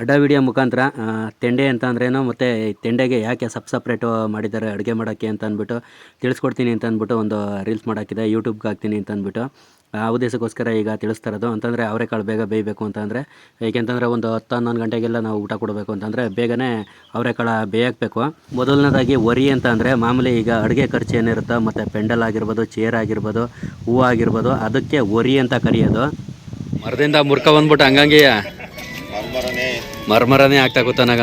ಅಡ್ಡ ವಿಡಿಯೋ ಮುಖಾಂತರ ತೆಂಡೆ ಅಂತ ಅಂದ್ರೇನು ಮತ್ತು ತೆಂಡೆಗೆ ಯಾಕೆ ಸಪ್ ಸಪ್ರೇಟು ಮಾಡಿದ್ದಾರೆ ಅಡುಗೆ ಮಾಡೋಕ್ಕೆ ಅಂತ ಅಂದ್ಬಿಟ್ಟು ತಿಳಿಸ್ಕೊಡ್ತೀನಿ ಅಂತ ಅಂದ್ಬಿಟ್ಟು ಒಂದು ರೀಲ್ಸ್ ಮಾಡೋಕ್ಕಿದೆ ಯೂಟ್ಯೂಬ್ಗೆ ಹಾಕ್ತೀನಿ ಅಂತ ಅಂದ್ಬಿಟ್ಟು. ಆ ಉದ್ದೇಶಕ್ಕೋಸ್ಕರ ಈಗ ತಿಳಿಸ್ತಾ ಇರೋದು. ಅಂತಂದರೆ ಅವರೆಕಾಳು ಬೇಗ ಬೇಯಬೇಕು ಅಂತಂದರೆ ಏಕೆಂತಂದರೆ ಒಂದು ಹತ್ತು, ಹನ್ನೊಂದು ಗಂಟೆಗೆಲ್ಲ ನಾವು ಊಟ ಕೊಡಬೇಕು ಅಂತಂದರೆ ಬೇಗನೆ ಅವರೆಕಾಳು ಬೇಯಕ್ಬೇಕು. ಮೊದಲನೇದಾಗಿ ಒರಿ ಅಂತ ಅಂದರೆ ಮಾಮೂಲಿ ಈಗ ಅಡುಗೆ ಖರ್ಚು ಏನಿರುತ್ತೋ, ಮತ್ತು ಪೆಂಡಲ್ ಆಗಿರ್ಬೋದು, ಚೇರ್ ಆಗಿರ್ಬೋದು ಹೂವು ಆಗಿರ್ಬೋದು, ಅದಕ್ಕೆ ಒರಿ ಅಂತ ಕರೆಯೋದು. ಮರದಿಂದ ಮುರ್ಕ ಬಂದ್ಬಿಟ್ಟು ಹಂಗಂಗೆ ಮರ್ಮರನೇ ಆಗ್ತಾ ಕೂತಾನಾಗ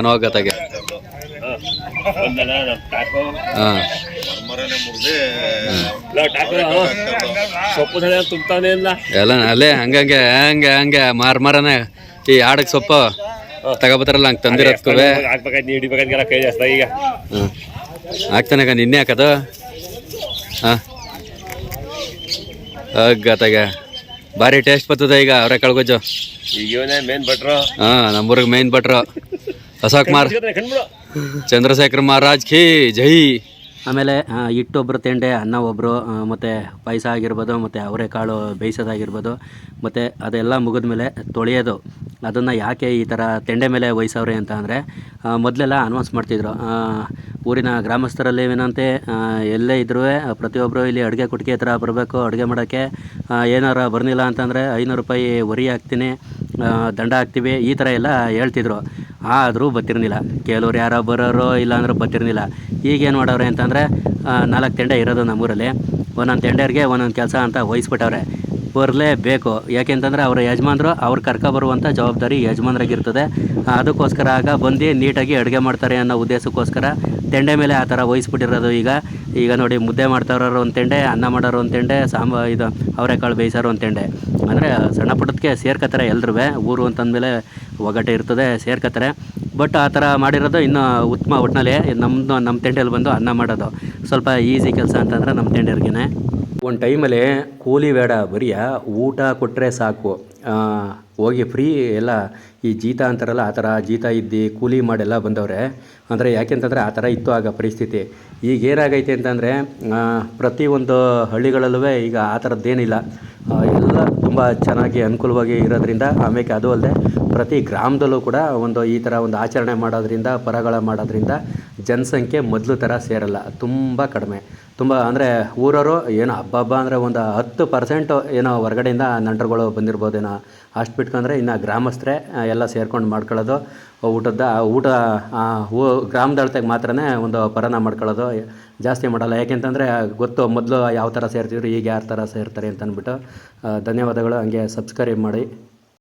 ತುಂಬ್ತಾನೆ ಇಲ್ಲ ಎಲ್ಲ ಅಲ್ಲೇ, ಹಂಗಂಗೆ, ಹಂಗೆ ಹಂಗೆ, ಮರ್ಮರನೇ ಈ ಆಡಕ್ಕೆ ಸೊಪ್ಪು ತಗೋಬತ್ತಾರಲ್ಲ ಹಂಗೆ ತಂದಿರತ್ಕೋವೆ ನೀವು ಈಗ ಆಗ್ತಾನಾಗ ನಿನ್ನೆ ಹಾಕದು ಹಾಂ. ಹಗ್ಗತ್ತಾಗೆ ಭಾರಿ ಟೇಸ್ಟ್ ಬರ್ತದೆ ಈಗ ಅವರೇ ಕಳ್ಗೊಜ್ಜು ಮೇನ್ ಭಟ್ರು. ಹಾಂ ನಮ್ಮೂರಿಗೆ ಮೇನ್ ಭಟ್ರು. ಅಶೋಕ್ ಮಾರ್ ಚಂದ್ರಶೇಖರ್ ಮಹಾರಾಜ್ ಕಿ ಜೈ. ಆಮೇಲೆ ಇಟ್ಟು ಹಿಟ್ಟೊಬ್ರು ತೆಂಡೆ ಅನ್ನ ಒಬ್ಬರು ಮತ್ತು ಪಾಯಸ ಆಗಿರ್ಬೋದು ಮತ್ತು ಅವರೆಕಾಳು ಬೇಯಿಸೋದಾಗಿರ್ಬೋದು ಮತ್ತು ಅದೆಲ್ಲ ಮುಗಿದ ಮೇಲೆ ತೊಳೆಯೋದು. ಅದನ್ನು ಯಾಕೆ ಈ ಥರ ತೆಂಡೆ ಮೇಲೆ ವಹಿಸವ್ರೆ ಅಂತ ಅಂದರೆ ಮೊದಲೆಲ್ಲ ಅನೌನ್ಸ್ ಮಾಡ್ತಿದ್ರು. ಊರಿನ ಗ್ರಾಮಸ್ಥರಲ್ಲಿ ಏನಂತೆ ಎಲ್ಲೇ ಇದ್ರೂ ಪ್ರತಿಯೊಬ್ಬರು ಇಲ್ಲಿ ಅಡುಗೆ ಕುಟಿಕೆ ಹತ್ರ ಬರಬೇಕು ಅಡುಗೆ ಮಾಡೋಕ್ಕೆ ಏನಾರು ಬರ್ನಿಲ್ಲ ಅಂತಂದರೆ ಐನೂರು ರೂಪಾಯಿ ವರಿ ಹಾಕ್ತೀನಿ ದಂಡ ಹಾಕ್ತೀವಿ, ಈ ಥರ ಎಲ್ಲ ಹೇಳ್ತಿದ್ರು. ಆದರೂ ಬರ್ತಿರ್ಲಿಲ್ಲ. ಕೆಲವ್ರು ಯಾರೋ ಬರೋರು ಇಲ್ಲಾಂದ್ರೆ ಬರ್ತಿರ್ಲಿಲ್ಲ. ಈಗೇನು ಮಾಡವ್ರೆ ಅಂತಂದರೆ ನಾಲ್ಕು ತೆಂಡೆ ಇರೋದು ನಮ್ಮೂರಲ್ಲಿ. ಒಂದೊಂದು ತೆಂಡೆಯವ್ರಿಗೆ ಒಂದೊಂದು ಕೆಲಸ ಅಂತ ವಹಿಸ್ಬಿಟ್ಟವ್ರೆ. ಬರಲೇಬೇಕು. ಯಾಕೆಂತಂದರೆ ಅವರ ಯಜಮಾನ್ರು ಅವ್ರು ಕರ್ಕೊಬರುವಂಥ ಜವಾಬ್ದಾರಿ ಯಜಮಾನ್ರಿಗಿರ್ತದೆ ಅದಕ್ಕೋಸ್ಕರ ಆಗ ಬಂದು ನೀಟಾಗಿ ಅಡುಗೆ ಮಾಡ್ತಾರೆ ಅನ್ನೋ ಉದ್ದೇಶಕ್ಕೋಸ್ಕರ ತೆಂಡೆ ಮೇಲೆ ಆ ಥರ ವಹಿಸ್ಬಿಟ್ಟಿರೋದು ಈಗ. ಈಗ ನೋಡಿ ಮುದ್ದೆ ಮಾಡ್ತಾವ್ರವ್ರು ಒಂದು ತೆಂಡೆ ಅನ್ನ ಮಾಡೋರು ಒಂದು ತೆಂಡೆ ಸಾಂಬ ಇದು ಅವರೆಕಾಳು ಬೇಯಿಸೋರು ಒಂದು ತೆಂಡೆ ಅಂದರೆ ಸಣ್ಣ ಪುಟ್ಟದಕ್ಕೆ ಸೇರ್ಕೋತಾರೆ ಎಲ್ಲರೂ ಊರು ಅಂತಂದಮೇಲೆ ಒಗಟೆ ಇರ್ತದೆ ಸೇರ್ಕೋತಾರೆ ಬಟ್ ಆ ಥರ ಮಾಡಿರೋದು ಇನ್ನೂ ಉತ್ತಮ ಒಟ್ಟಿನಲ್ಲಿ ನಮ್ಮದು ನಮ್ಮ ತೆಂಡೆಯಲ್ಲಿ ಬಂದು ಅನ್ನ ಮಾಡೋದು. ಸ್ವಲ್ಪ ಈಸಿ ಕೆಲಸ ಅಂತಂದರೆ ನಮ್ಮ ತೆಂಡೆಯವ್ರಿಗೇ ಒಂದು ಟೈಮಲ್ಲಿ ಕೂಲಿ ಬೇಡ, ಬರೀ ಊಟ ಕೊಟ್ಟರೆ ಸಾಕು. ಹೋಗಿ ಫ್ರೀ ಎಲ್ಲ ಈ ಜೀತ ಅಂತಾರಲ್ಲ, ಆ ಥರ ಜೀತ ಇದ್ದು ಕೂಲಿ ಮಾಡೆಲ್ಲ ಬಂದವ್ರೆ, ಅಂದರೆ ಯಾಕೆಂತಂದರೆ ಆ ಥರ ಇತ್ತು ಆಗ ಪರಿಸ್ಥಿತಿ. ಈಗ ಏನಾಗೈತೆ ಅಂತಂದರೆ ಪ್ರತಿಯೊಂದು ಹಳ್ಳಿಗಳಲ್ಲೂ ಈಗ ಆ ಥರದ್ದೇನಿಲ್ಲ. ಎಲ್ಲ ತುಂಬ ಚೆನ್ನಾಗಿ ಅನುಕೂಲವಾಗಿ ಇರೋದ್ರಿಂದ ಆಮೇಲೆ ಅದು ಅಲ್ಲದೆ ಪ್ರತಿ ಗ್ರಾಮದಲ್ಲೂ ಕೂಡ ಒಂದು ಈ ಥರ ಒಂದು ಆಚರಣೆ ಮಾಡೋದ್ರಿಂದ, ಪರಗಳ ಮಾಡೋದ್ರಿಂದ ಜನಸಂಖ್ಯೆ ಮೊದಲು ಥರ ಸೇರಲ್ಲ, ತುಂಬ ಕಡಿಮೆ. ತುಂಬ ಅಂದರೆ ಊರವರು ಏನೋ ಹಬ್ಬ ಹಬ್ಬ ಅಂದರೆ ಒಂದು ಹತ್ತು ಪರ್ಸೆಂಟು ಏನೋ ಹೊರಗಡೆಯಿಂದ ನಂಟರುಗಳು ಬಂದಿರ್ಬೋದೇನೋ, ಅಷ್ಟು ಬಿಟ್ಕೊಂಡ್ರೆ ಇನ್ನು ಗ್ರಾಮಸ್ಥರೇ ಎಲ್ಲ ಸೇರ್ಕೊಂಡು ಮಾಡ್ಕೊಳ್ಳೋದು, ಊಟದ ಊಟ ಊ, ಗ್ರಾಮದಳತೆಗೆ ಮಾತ್ರನೇ ಒಂದು ಪರನ ಮಾಡ್ಕೊಳ್ಳೋದು ಜಾಸ್ತಿ ಮಾಡಲ್ಲ. ಯಾಕೆಂತಂದರೆ ಗೊತ್ತು, ಮೊದಲು ಯಾವ ಥರ ಸೇರ್ತಿದ್ರು, ಈಗ ಯಾವ ಥರ ಸೇರ್ತಾರೆ ಅಂತ ಅಂದ್ಬಿಟ್ಟು ಧನ್ಯವಾದಗಳು. ಹಂಗೆ ಸಬ್ಸ್ಕ್ರೈಬ್ ಮಾಡಿ.